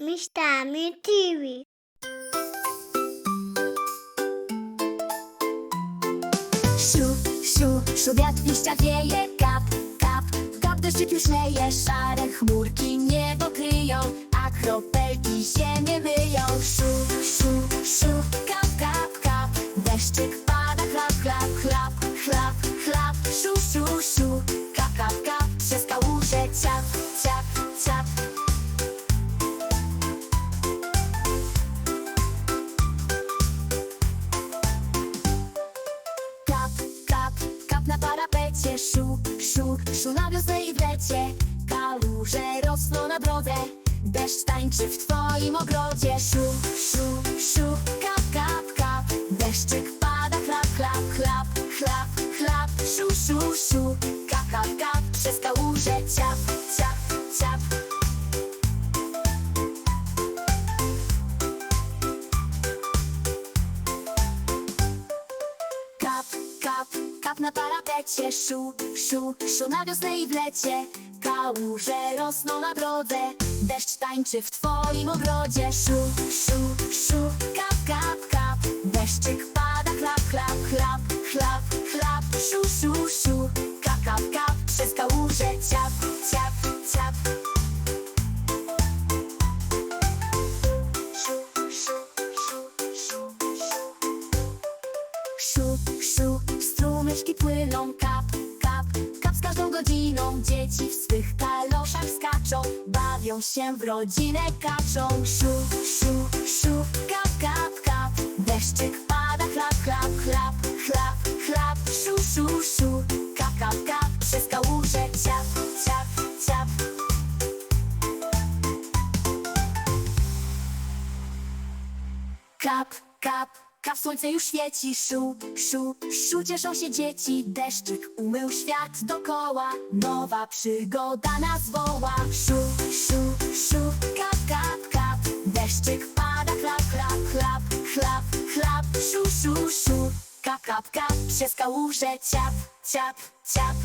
Misztami TV. Szu, szu, szu, wiatr liścia wieje, kap, kap, kap, deszczyk już leje, szare chmurki parapecie Szu, szu, szu na wiosnę i w lecie. Kałuże rosną na drodze Deszcz tańczy w twoim ogrodzie. Szu, szu, szu, kap, kap, kap Deszczyk pada, chlap, chlap, chlap, chlap, chlap Szu, szu, szu, kap, kap, kap Przez kałuże ciap, ciap, ciap. Kap, kap, kap na parapecie Szu, szu, szu na wiosnę i w lecie. Kałuże rosną na drodze Deszcz tańczy w twoim ogrodzie. Szu, szu, szu, kap, kap, kap Deszczyk pada, chlap, chlap, chlap, chlap, chlap. Szu, szu, szu, kap, kap, kap Przez kałuże ciap, ciap, ciap. Szu, szu, szu, szu, szu Szu, szu, strumyczki płyną, kap, kap, kap z każdą godziną. Dzieci w swych kaloszach skaczą, bawią się w rodzinę kaczą. Szu, szu, szu, kap, kap, kap, deszczyk pada, chlap, chlap, chlap, chlap, chlap. Szu, szu, szu, kap, kap, kap, przez kałuże ciap, ciap, ciap. Kap, kap, kap, słońce już świeci Szu, szu, szu, cieszą się dzieci Deszczyk umył świat dokoła Nowa przygoda nas woła. Szu, szu, szu, kap, kap, kap Deszczyk pada, chlap, chlap, chlap, chlap, chlap Szu, szu, szu, kap, kap, kap Przez kałuże ciap, ciap, ciap